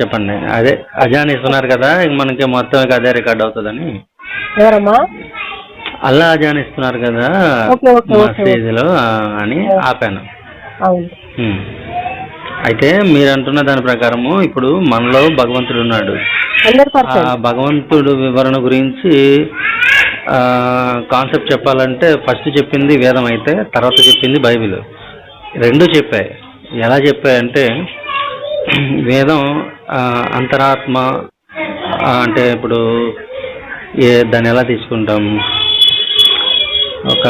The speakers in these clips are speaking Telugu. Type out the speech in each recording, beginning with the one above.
చెప్పండి. అదే అజాన్ ఇస్తున్నారు కదా ఇంక మనకి మొత్తం అదే రికార్డ్ అవుతుందని. ఎవరమ్మా? అల్లా అజాన్ ఇస్తున్నారు కదా. మసీదులో అని ఆపాను. అయితే మీరు అంటున్న దాని ప్రకారము ఇప్పుడు మనలో భగవంతుడు ఉన్నాడు. భగవంతుడు వివరణ గురించి కాన్సెప్ట్ చెప్పాలంటే ఫస్ట్ చెప్పింది వేదం అయితే తర్వాత చెప్పింది బైబిల్. రెండు చెప్పాయి. ఎలా చెప్పాయంటే వేదం అంతరాత్మ అంటే ఇప్పుడు ఏ దాన్ని ఎలా తీసుకుంటాం? ఒక.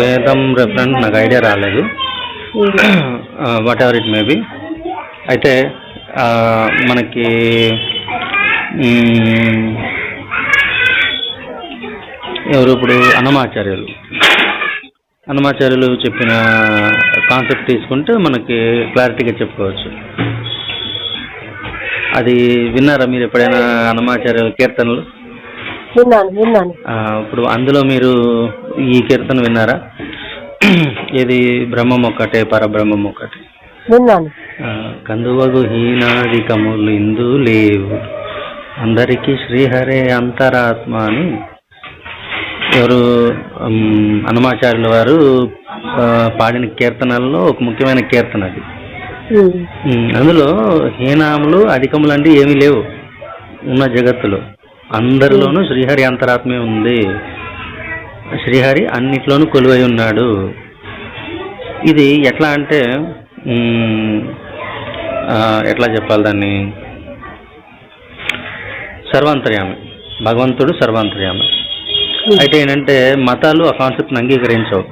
వేదం రెఫరెన్స్ నాకు ఐడియా రాలేదు. Whatever it may be అయితే మనకి ఎవరు ఇప్పుడు అన్నమాచార్యులు? అన్నమాచార్యులు చెప్పిన కాన్సెప్ట్ తీసుకుంటే మనకి క్లారిటీగా చెప్పుకోవచ్చు. అది విన్నారా మీరు ఎప్పుడైనా అన్నమాచార్యుల కీర్తనలు? విన్నాను విన్నాను. ఇప్పుడు అందులో మీరు ఈ కీర్తన విన్నారా? ఏది? బ్రహ్మం ఒక్కటే పరబ్రహ్మం ఒక్కటే విన్నాను కందువగు హీనాదికములు ఇందు లేవు అందరికీ శ్రీహరే అంతరాత్మ అని ఎవరు హనుమాచార్యుల వారు పాడిన కీర్తనల్లో ఒక ముఖ్యమైన కీర్తన అది. అందులో హీనాములు అధికములు అంటే ఏమీ లేవు ఉన్న జగత్తులో. అందరిలోనూ శ్రీహరి అంతరాత్మే ఉంది. శ్రీహరి అన్నిట్లోనూ కొలువై ఉన్నాడు. ఇది ఎట్లా అంటే ఎట్లా చెప్పాలి దాన్ని? సర్వాంతర్యామి. భగవంతుడు సర్వాంతర్యామి. అయితే ఏంటంటే మతాలు ఆ కాన్సెప్ట్ని అంగీకరించవు.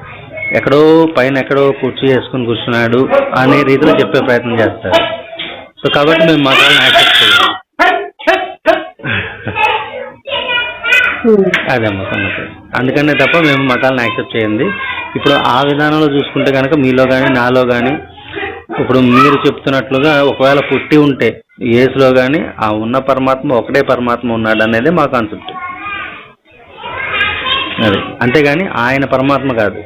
ఎక్కడో పైన ఎక్కడో కుర్చీ వేసుకుని కూర్చున్నాడు అనే రీతిలో చెప్పే ప్రయత్నం చేస్తారు. సో కాబట్టి మేము మతాలను యాక్సెప్ట్ చేయాలి అదేమ్మా సంగతి. అందుకనే తప్ప మేము మతాలను యాక్సెప్ట్ చేయండి. ఇప్పుడు ఆ విధానంలో చూసుకుంటే కనుక మీలో కానీ నాలో కానీ ఇప్పుడు మీరు చెప్తున్నట్లుగా ఒకవేళ పుట్టి ఉంటే ఏసులో కానీ ఆ ఉన్న పరమాత్మ ఒకటే పరమాత్మ ఉన్నాడు అనేది మా కాన్సెప్ట్ అది. అంతేగాని ఆయన పరమాత్మ కాదు.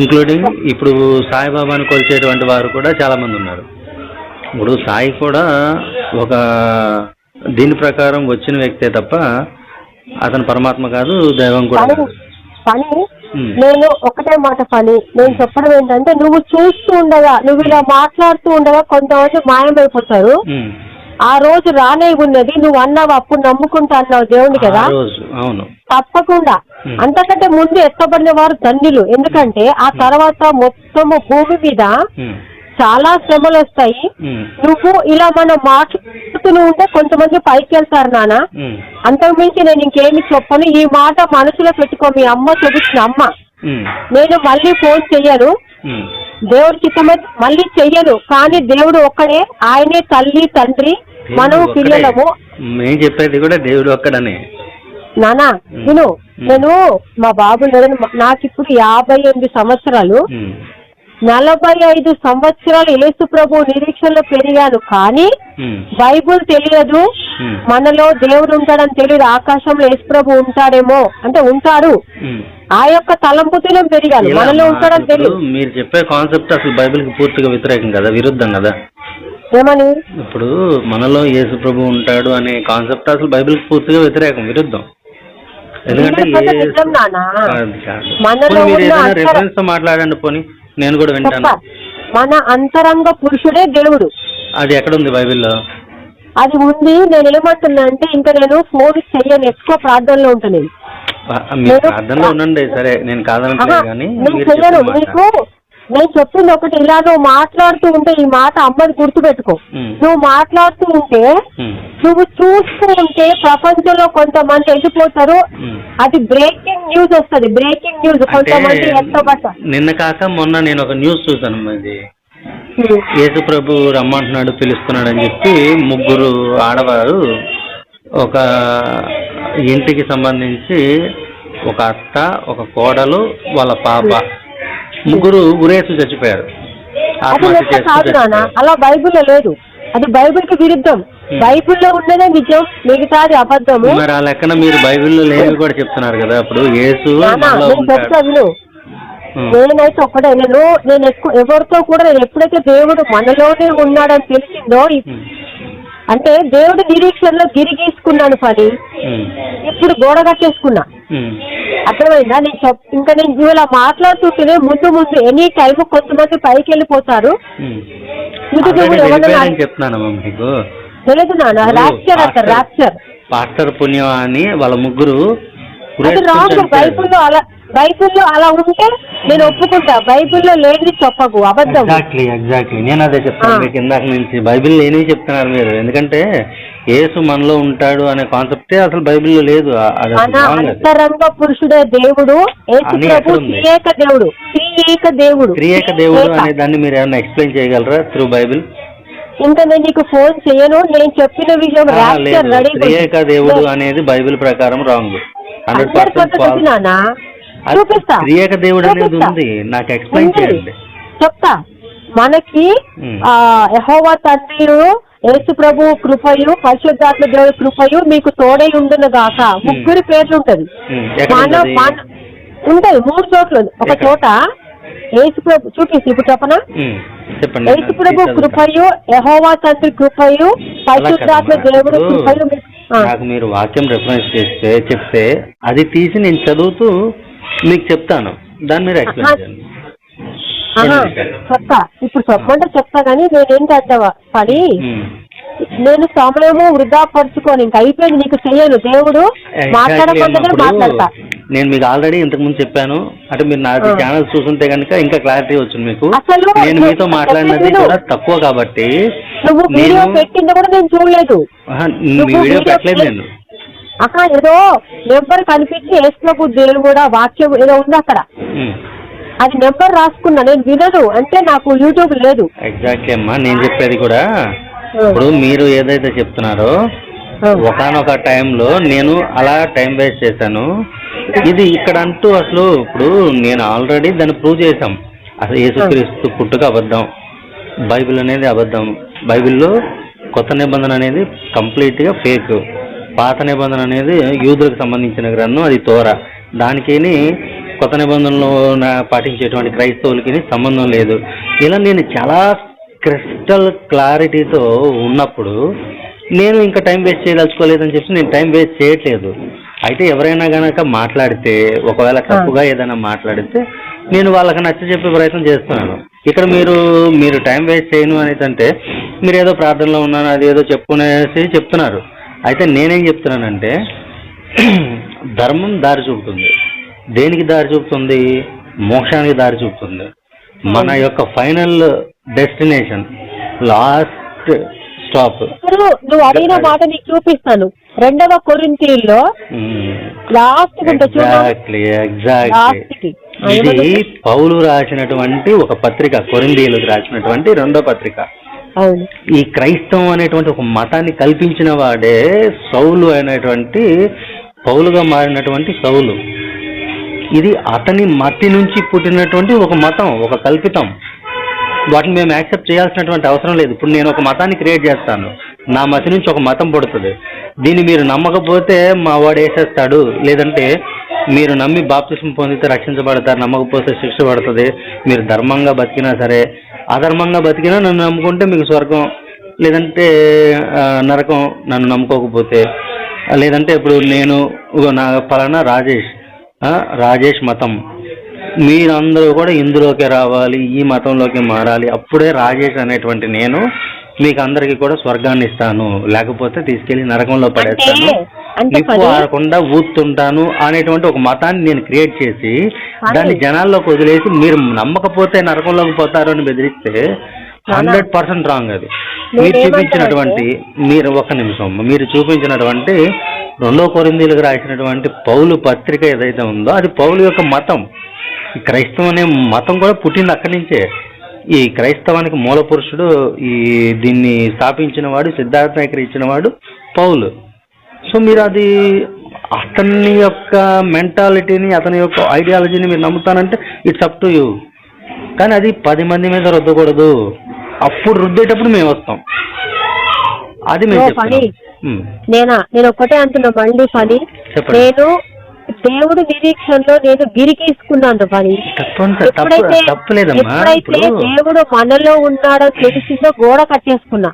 ఇంక్లూడింగ్ ఇప్పుడు సాయిబాబాను కొలిచేటువంటి వారు కూడా చాలా మంది ఉన్నారు. ఇప్పుడు సాయి కూడా ఒక దీని ప్రకారం వచ్చిన వ్యక్తే తప్ప అతను పరమాత్మ కాదు దైవం కూడా పని. నేను ఒకటే మాట పని నేను చెప్పడం ఏంటంటే నువ్వు చూస్తూ ఉండగా నువ్వు ఇలా మాట్లాడుతూ ఉండగా కొంతమంది మాయమైపోతారు. ఆ రోజు రానే ఉన్నది నువ్వు అన్నావు అప్పుడు నమ్ముకుంటా అన్నావు దేవుని కదా అవును తప్పకుండా. అంతకంటే ముందు ఎత్తబడిన వారు ధన్యులు ఎందుకంటే ఆ తర్వాత మొత్తము భూమి మీద. చాలా శ్రమలు వస్తాయి. నువ్వు ఇలా మనం మాట్లాడుతూ ఉంటే కొంతమంది పైకి వెళ్తారు నాన్న ఉమ్. అంతకుమించి నేను ఇంకేమి చెప్పను ఈ మాట మనసులో పెట్టుకో మీ అమ్మ చూపించిన అమ్మ. నేను మళ్ళీ ఫోన్ చెయ్యను. దేవుడి చిత్తమైతే మళ్ళీ చెయ్యను కానీ దేవుడు ఒక్కడే ఆయనే తల్లి తండ్రి మనం. పిల్లలము. మేము చెప్పేది కూడా దేవుడు ఒక్కడనే. నానా విను నేను మా బాబు నాకు ఇప్పుడు యాభై ఎనిమిది సంవత్సరాలు. నలభై ఐదు సంవత్సరాలు యేసు ప్రభు నిరీక్షణలో పెరిగాను కానీ. బైబుల్ తెలియదు. మనలో దేవుడు ఉంటాడని తెలియదు. ఆకాశంలో యేసు ప్రభు ఉంటాడేమో అంటే ఉంటాడు. ఆ యొక్క తలంపుతలో పెరిగాను మనలో ఉంటాడని తెలియదు. మీరు చెప్పే కాన్సెప్ట్ అసలు బైబిల్కి పూర్తిగా వ్యతిరేకం కదా విరుద్ధం కదా? ఏమని? ఇప్పుడు మనలో యేసు ప్రభు ఉంటాడు అనే కాన్సెప్ట్ అసలు బైబిల్కి పూర్తిగా వ్యతిరేకం విరుద్ధం. ఎందుకంటే మీరు ఏదైనా రెఫరెన్స్తో మాట్లాడండి పోనీ. నేను కూడా వింటాను. మన అంతరంగ పురుషుడే దేవుడు. అది ఎక్కడ ఉంది బైబిల్లో? అది ఉంది నేను ఏమంటున్నా అంటే ఇంకా నేను ఫోన్ చెయ్యను ఎక్కువ ప్రార్థనలో ఉంటాను నేను. ప్రార్థనలో ఉండండి సరే నేను కాదనట్లేదు కానీ నేను చెప్పింది ఒకటి ఇలా నువ్వు మాట్లాడుతూ ఉంటే ఈ మాట అమ్మని గుర్తుపెట్టుకో. నువ్వు మాట్లాడుతూ ఉంటే. నువ్వు చూస్తూ ఉంటే ప్రపంచంలో కొంతమంది వెళ్ళిపోతారు. అది బ్రేకింగ్ న్యూస్ వస్తుంది. బ్రేకింగ్ న్యూస్ కొంతమంది అంటే ఎత్తబట్ట నిన్న కాక మొన్న నేను ఒక న్యూస్ చూసాను అది యేసు ప్రభు రమ్మంటున్నాడు పిలుస్తున్నాడు అని చెప్పి ముగ్గురు ఆడవారు ఒక ఇంటికి సంబంధించి ఒక అత్త ఒక కోడలు వాళ్ళ పాప ముగ్గురు ఉరేసు చచ్చిపోయారు. అది లెక్క కాదు నాన్న అలా బైబిల్లో లేదు. అది బైబిల్కి విరుద్ధం బైబిల్లో ఉన్నదే నిజం మిగతాది అబద్ధము. మరి ఆ లెక్కన మీరు బైబిల్లో లేనివి కూడా చెప్తున్నారు కదా అప్పుడు యేసు నాన్న, మనలో నేను ఉంటాడు. చెప్తా విను. ఉం. నేనైతే ఒక్కడే నేను నేను ఎక్కువ ఎవరితో కూడా నేను ఎప్పుడైతే దేవుడు మనలోనే ఉన్నాడని తెలిసిందో ఉం. అంటే దేవుడు నిరీక్షణలో గిరిగీసుకున్నాను పని. ఇప్పుడు గోడ కట్టేసుకున్నా. అర్థమైందా? నేను చెప్ ఇంకా నేను ఇలా మాట్లాడుతుంటేనే ముందు ముందు ఎనీ టైం కొంతమంది పైకి వెళ్ళిపోతారు. మీకు. లేదు నాన్న. రాప్చర్ అంటారు రాప్చర్ పాస్టర్ పుణ్యం అని వాళ్ళ ముగ్గురు బైబిల్లో అలా బైబిల్లో అలా ఉంటే నేను ఒప్పుకుంటా. బైబిల్లో లేనిది చెప్పకు. అబద్ధం. ఎగ్జాక్ట్లీ ఎగ్జాక్ట్లీ నేను అదే చెప్తాను. మీకు ఇందాక నుంచి. బైబిల్ లేనివి చెప్తున్నారు మీరు. ఎందుకంటే యేసు మనలో ఉంటాడు అనే కాన్సెప్టే అసలు బైబిల్లో లేదు. ఆ- అది మన అసలు wrong అది. అంతరంగ పురుషుడే దేవుడు. యేసు అని ప్రభు ఎక్కడుంది? త్రియేక దేవుడు. త్రియేక దేవుడు. త్రియేక దేవుడు త్రియేక. అనే దాన్ని మీరు ఏమైనా ఎక్స్ప్లెయిన్ చేయగలరా త్రూ బైబిల్? ఇంకా నేను నీకు ఫోన్ చేయను. నేను చెప్పిన విషయం ఆ, లేదు. రెడీ త్రియేక దేవుడు అనేది బైబిల్ ప్రకారం రాంగ్ హండ్రెడ్ పర్సెంట్ నానా చూపిస్తా. త్రియేక దేవుడు అనేది. ఉంది. నాకు ఎక్స్ప్లెయిన్. చేయండి. చెప్తా. మనకి యెహోవా తండ్రియు యేసు ప్రభు కృపయు పరిశుద్ధాత్మ దేవుడి కృపయు మీకు తోడై ఉండును గాక. ముగ్గురి పేర్లు ఉంటది. మన ఉంటది? మూడు చోట్ల. ఒక? చోట యేసు ప్రభు చూపిస్తే ఇప్పుడు చెప్పనా? యేసు ప్రభు కృపయు యెహోవా తండ్రి కృపయు పరిశుద్ధాత్మ. దేవుడు కృపయు. నాకు మీరు వాక్యం రెఫరెన్స్ చేస్తే చెప్తే అది తీసి నేను చదువుతూ మీకు చెప్తాను. దాన్ని మీరు ఎక్స్ప్లెయిన్. చేయండి. చెప్తా. ఇప్పుడు చెప్పమంటే చెప్తా కానీ నేనేంటంటే పని ఉమ్. నేను సమయము వృధా పరుచుకోను ఇంకా అయిపోయింది నీకు చెయ్యను దేవుడు మాట్లాడతా. నేను మీకు ఆల్రెడీ ఇంతకు ముందు చెప్పాను. అంటే మీరు నా ఆ. ఛానల్ చూసుంటే కనుక ఇంకా క్లారిటీ వచ్చింది మీకు. నేను మీతో మాట్లాడినది కూడా తక్కువ కాబట్టి నువ్వు వీడియో నేను పెట్టింది కూడా నేను చూడలేదు. మీ వీడియో పెట్టలేదు పెట్- నేను. అక్కడ ఏదో నెంబర్ కనిపించి యేసుప్రభు దేవుడు కూడా వాక్యం ఏదో ఉంది అక్కడ. ఉమ్. అది నెంబర్ రాసుకున్నా నేను వినను అంటే నాకు యూట్యూబ్ లేదు. ఎగ్జాక్ట్లీ అమ్మా నేను చెప్పేది కూడా. ఇప్పుడు మీరు ఏదైతే చెప్తున్నారో ఒకనొక టైంలో నేను అలా టైం వేస్ట్ చేశాను. ఇది ఇక్కడ అంటూ అసలు ఇప్పుడు నేను ఆల్రెడీ దాన్ని ప్రూవ్ చేశాం. అసలు యేసుక్రీస్తు పుట్టుక అబద్ధం. బైబిల్ అనేది అబద్ధం. బైబిల్లో కొత్త నిబంధన అనేది కంప్లీట్గా ఫేక్. పాత నిబంధన అనేది యూదులకు సంబంధించిన గ్రంథం అది తోర. దానికి కొత్త నిబంధనలో పాటించేటువంటి క్రైస్తవులకి సంబంధం లేదు. ఇలా నేను చాలా క్రిస్టల్ క్లారిటీతో ఉన్నప్పుడు నేను ఇంకా టైం వేస్ట్ చేయదలుచుకోలేదని చెప్పి నేను టైం వేస్ట్ చేయట్లేదు. అయితే ఎవరైనా గనక మాట్లాడితే ఒకవేళ తప్పుగా ఏదైనా మాట్లాడితే నేను వాళ్ళకి నచ్చ చెప్పే ప్రయత్నం చేస్తున్నాను. ఇక్కడ మీరు మీరు టైం వేస్ట్ చేయను అనేది అంటే మీరు ఏదో ప్రార్థనలో ఉన్నాను అది ఏదో చెప్పుకునేసి చెప్తున్నారు. అయితే నేనేం చెప్తున్నానంటే ధర్మం దారి చూపుతుంది. దేనికి దారి చూపుతుంది? మోక్షానికి దారి చూపుతుంది. మన యొక్క ఫైనల్ డెస్టినేషన్ లాస్ట్ స్టాప్. నువ్వు అడిగిన మాట నీకు చూపిస్తాను. రెండవ కొరింతీల్లో లాస్ట్ ఉంటుంది చూడు. ఎగ్జాక్ట్లీ ఎగ్జాక్ట్లీ లాస్ట్ ఇది? పౌలు రాసినటువంటి ఒక పత్రిక కొరిందీలకు రాసినటువంటి రెండో పత్రిక. ఈ క్రైస్తవం అనేటువంటి ఒక మతాన్ని కల్పించిన వాడే సౌలు అనేటువంటి పౌలుగా మారినటువంటి సౌలు. ఇది అతని మతి నుంచి పుట్టినటువంటి ఒక మతం ఒక కల్పితం. వాటిని మేము యాక్సెప్ట్ చేయాల్సినటువంటి అవసరం లేదు. ఇప్పుడు నేను ఒక మతాన్ని క్రియేట్ చేస్తాను. నా మతి నుంచి ఒక మతం పుడుతుంది. దీన్ని మీరు నమ్మకపోతే మా వాడు వేసేస్తాడు. లేదంటే మీరు నమ్మి బాప్తిసం పొందితే రక్షించబడతారు నమ్మకపోతే శిక్ష పడుతుంది. మీరు ధర్మంగా బతికినా సరే అధర్మంగా బతికినా నన్ను నమ్ముకుంటే మీకు స్వర్గం లేదంటే నరకం నన్ను నమ్ముకోకపోతే లేదంటే ఇప్పుడు నేను నా పలానా రాజేష్ రాజేష్ మతం. మీరందరూ కూడా ఇందులోకి రావాలి ఈ మతంలోకి మారాలి. అప్పుడే రాజేష్ అనేటువంటి నేను మీకు అందరికీ కూడా స్వర్గాన్ని ఇస్తాను. లేకపోతే తీసుకెళ్ళి నరకంలో పడేస్తాను. పది- ఆరకుండా ఊతుంటాను అనేటువంటి ఒక మతాన్ని నేను క్రియేట్ చేసి దాన్ని జనాల్లోకి వదిలేసి మీరు నమ్మకపోతే నరకంలోకి పోతారు అని బెదిరిస్తే హండ్రెడ్ పర్సెంట్ రాంగ్ అది. మీరు చూపించినటువంటి మీరు ఒక నిమిషం. మీరు చూపించినటువంటి రెండో కొరిందీలకు రాసినటువంటి పౌలు పత్రిక ఏదైతే ఉందో అది పౌలు యొక్క మతం. ఈ క్రైస్తవం అనే మతం కూడా పుట్టింది అక్కడి నుంచే. ఈ క్రైస్తవానికి మూల పురుషుడు ఈ దీన్ని స్థాపించిన వాడు సిద్ధార్థ నాయకుడు ఇచ్చిన వాడు పౌలు. సో మీరు అది అతని యొక్క మెంటాలిటీని అతని యొక్క ఐడియాలజీని మీరు నమ్ముతానంటే ఇట్స్ అప్ టు యూ కానీ అది పది మంది మీద రుద్దకూడదు. అప్పుడు రుద్దేటప్పుడు మేము వస్తాం. అది మేము నేనా? నేను ఒక్కటే అంటున్నా మళ్ళీ పని. నేను దేవుడు నిరీక్షణలో నేను గిరికీసుకున్నాను పని ఎప్పుడైతే దేవుడు మనలో ఉన్నాడో తెలిసిందో గోడ కట్టేసుకున్నా.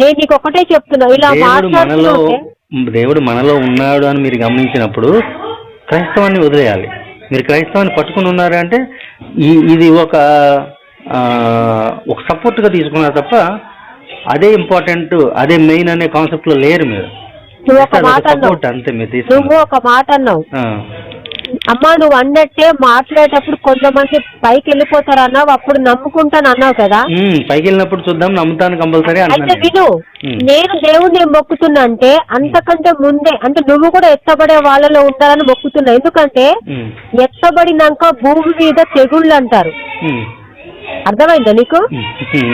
నేను నీకు ఒకటే చెప్తున్నా ఇలా మాట్లాడుతుంటే దేవుడు మనలో ఉన్నాడు అని మీరు గమనించినప్పుడు క్రైస్తవాన్ని వదిలేయాలి. మీరు క్రైస్తవాన్ని పట్టుకుని ఉన్నారు అంటే ఈ ఇది ఒక ఒక సపోర్ట్గా తీసుకున్నారు తప్ప అదే ఇంపార్టెంట్ అదే మెయిన్ అనే కాన్సెప్ట్లో లేరు మీరు. సపోర్ట్ అంతే మీరు తీసుకున్నారు. ఒక మాట అన్నావు. అమ్మా నువ్వు అన్నట్టే మాట్లాడేటప్పుడు కొంతమంది పైకి వెళ్ళిపోతారు అన్నావు అప్పుడు నమ్ముకుంటాను అన్నావు కదా. పైకి వెళ్ళినప్పుడు చూద్దాం నమ్ముతాను కంపల్సరీ అయితే అన్నాను విను. నేను దేవుణ్ణి మొక్కుతున్నా అంటే అంతకంటే ముందే అంటే నువ్వు కూడా ఎత్తబడే వాళ్ళలో ఉండాలని మొక్కుతున్నా. ఎందుకంటే ఎత్తబడినాక భూమి మీద తెగుళ్ళు అంటారు. అర్థమైందా నీకు?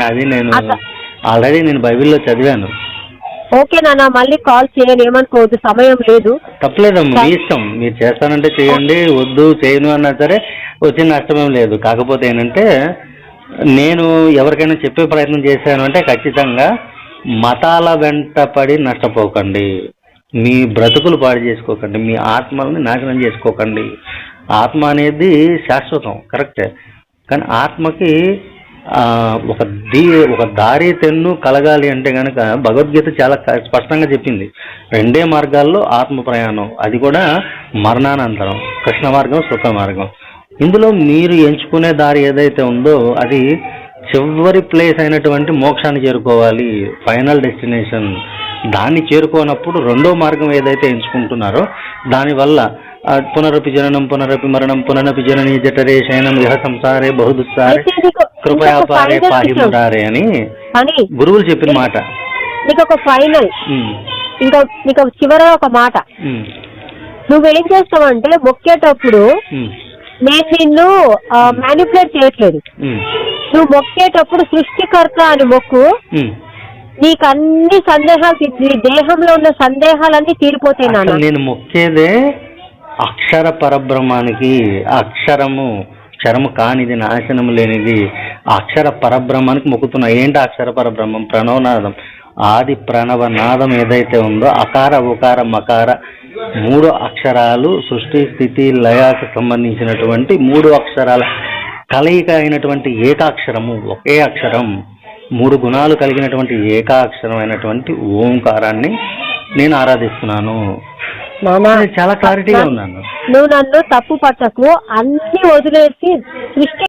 అది నేను. ఆల్రెడీ నేను బైబిల్లో చదివాను. ఓకే నాన్న మళ్ళీ కాల్ చేయను ఏమనుకోవద్దు సమయం లేదు. తప్పలేదమ్మా మీ ఇష్టం. మీరు చేస్తానంటే చేయండి వద్దు చేయను అన్నా సరే వచ్చిన నష్టమేం లేదు. కాకపోతే ఏంటంటే నేను ఎవరికైనా చెప్పే ప్రయత్నం చేశాను అంటే ఖచ్చితంగా మతాల వెంట పడి నష్టపోకండి. మీ బ్రతుకులు పాడు చేసుకోకండి. మీ ఆత్మల్ని నాశనం చేసుకోకండి. ఆత్మ అనేది శాశ్వతం కరెక్టే. కానీ ఆత్మకి ఒక దీ ఒక దారి తెన్ను కలగాలి అంటే కనుక భగవద్గీత చాలా స్పష్టంగా చెప్పింది. రెండే మార్గాల్లో ఆత్మ ప్రయాణం. అది కూడా మరణానంతరం. కృష్ణ మార్గం సుఖ మార్గం. ఇందులో మీరు ఎంచుకునే దారి ఏదైతే ఉందో అది చివరి ప్లేస్ అయినటువంటి మోక్షాన్ని చేరుకోవాలి. Final destination. దాన్ని చేరుకోనప్పుడు రెండో మార్గం ఏదైతే ఎంచుకుంటున్నారో దానివల్ల ఆ, పునరపి జననం పునరపి మరణం పునరపి జననీ జఠరే శయనం ఇహ సంసారే బహుదుస్సారే అని గురువులు చెప్పిన మాట. నీకు ఒక ఫైనల్ ఇంకా నీకు చివర ఒక మాట. నువ్వేం చేస్తావంటే మొక్కేటప్పుడు ఉమ్, నేను నిన్ను మ్యానిపులేట్ చేయట్లేదు. నువ్వు మొక్కేటప్పుడు సృష్టికర్త అని మొక్కు. నీకు అన్ని సందేహాలు నీ దేహంలో ఉన్న సందేహాలన్నీ తీరిపోతాయి నేను మొక్కేదే అక్షర పరబ్రహ్మానికి అక్షరము అక్షరము కానిది నాశనం లేనిది అక్షర పరబ్రహ్మానికి మొక్కుతున్నా. ఏంటి అక్షర పరబ్రహ్మం? ప్రణవనాదం. ఆది ప్రణవ నాదం ఏదైతే ఉందో అకార ఉకార మకార మూడు అక్షరాలు సృష్టి స్థితి లయాకు సంబంధించినటువంటి మూడు అక్షరాల. కలయిక అయినటువంటి ఏకాక్షరము ఒకే అక్షరం. మూడు గుణాలు కలిగినటువంటి ఏకాక్షరం అయినటువంటి ఓంకారాన్ని నేను ఆరాధిస్తున్నాను. చాలా క్లారిటీగా ఉన్నాను. నువ్వు నన్ను తప్పు పట్టకు. అన్ని వదిలేసి సృష్టి